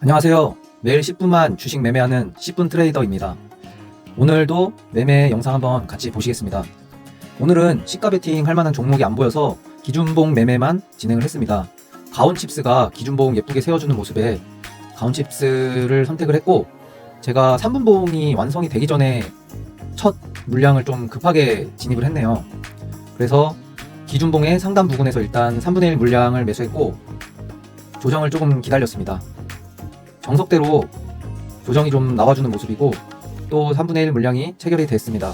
안녕하세요. 매일 10분만 주식 매매하는 10분 트레이더입니다. 오늘도 매매 영상 한번 같이 보시겠습니다. 오늘은 시가 베팅 할 만한 종목이 안 보여서 기준봉 매매만 진행을 했습니다. 가온칩스가 기준봉 예쁘게 세워주는 모습에 가온칩스를 선택을 했고 제가 3분봉이 완성이 되기 전에 첫 물량을 좀 급하게 진입을 했네요. 그래서 기준봉의 상단 부분에서 일단 3분의 1 물량을 매수했고 조정을 조금 기다렸습니다. 정석대로 조정이 좀 나와주는 모습이고 또 3분의 1 물량이 체결이 됐습니다.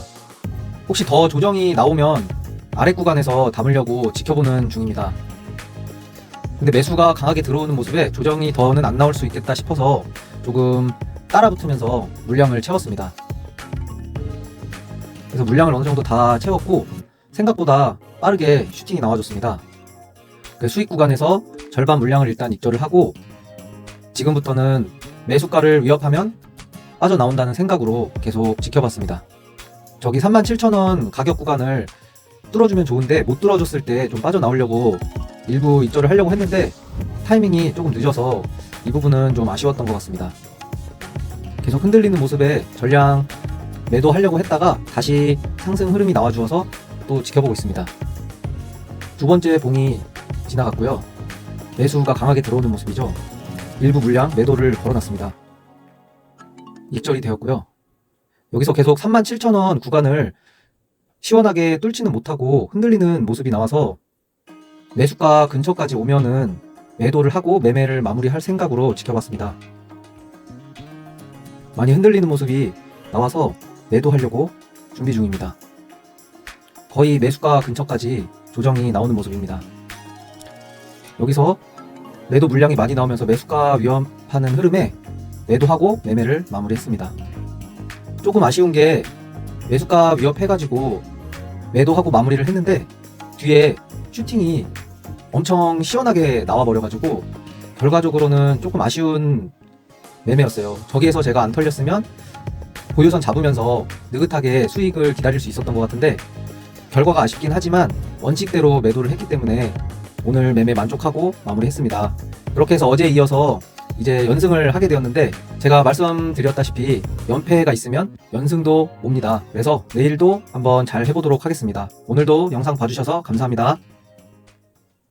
혹시 더 조정이 나오면 아래 구간에서 담으려고 지켜보는 중입니다. 근데 매수가 강하게 들어오는 모습에 조정이 더는 안 나올 수 있겠다 싶어서 조금 따라붙으면서 물량을 채웠습니다. 그래서 물량을 어느 정도 다 채웠고 생각보다 빠르게 슈팅이 나와줬습니다. 그 수익 구간에서 절반 물량을 일단 익절을 하고 지금부터는 매수가를 위협하면 빠져나온다는 생각으로 계속 지켜봤습니다. 저기 37,000원 가격 구간을 뚫어주면 좋은데 못 뚫어줬을 때 좀 빠져나오려고 일부 입절을 하려고 했는데 타이밍이 조금 늦어서 이 부분은 좀 아쉬웠던 것 같습니다. 계속 흔들리는 모습에 전량 매도하려고 했다가 다시 상승 흐름이 나와주어서 또 지켜보고 있습니다. 두 번째 봉이 지나갔고요. 매수가 강하게 들어오는 모습이죠. 일부 물량 매도를 걸어놨습니다. 입절이 되었고요. 여기서 계속 37,000원 구간을 시원하게 뚫지는 못하고 흔들리는 모습이 나와서 매수가 근처까지 오면은 매도를 하고 매매를 마무리할 생각으로 지켜봤습니다. 많이 흔들리는 모습이 나와서 매도하려고 준비 중입니다. 거의 매수가 근처까지 조정이 나오는 모습입니다. 여기서 매도 물량이 많이 나오면서 매수가 위험하는 흐름에 매도하고 매매를 마무리했습니다. 조금 아쉬운 게 매수가 위협해가지고 매도하고 마무리를 했는데 뒤에 슈팅이 엄청 시원하게 나와버려가지고 결과적으로는 조금 아쉬운 매매였어요. 저기에서 제가 안 털렸으면 보유선 잡으면서 느긋하게 수익을 기다릴 수 있었던 것 같은데 결과가 아쉽긴 하지만 원칙대로 매도를 했기 때문에 오늘 매매 만족하고 마무리했습니다. 그렇게 해서 어제 이어서 이제 연승을 하게 되었는데 제가 말씀드렸다시피 연패가 있으면 연승도 옵니다. 그래서 내일도 한번 잘 해보도록 하겠습니다. 오늘도 영상 봐주셔서 감사합니다.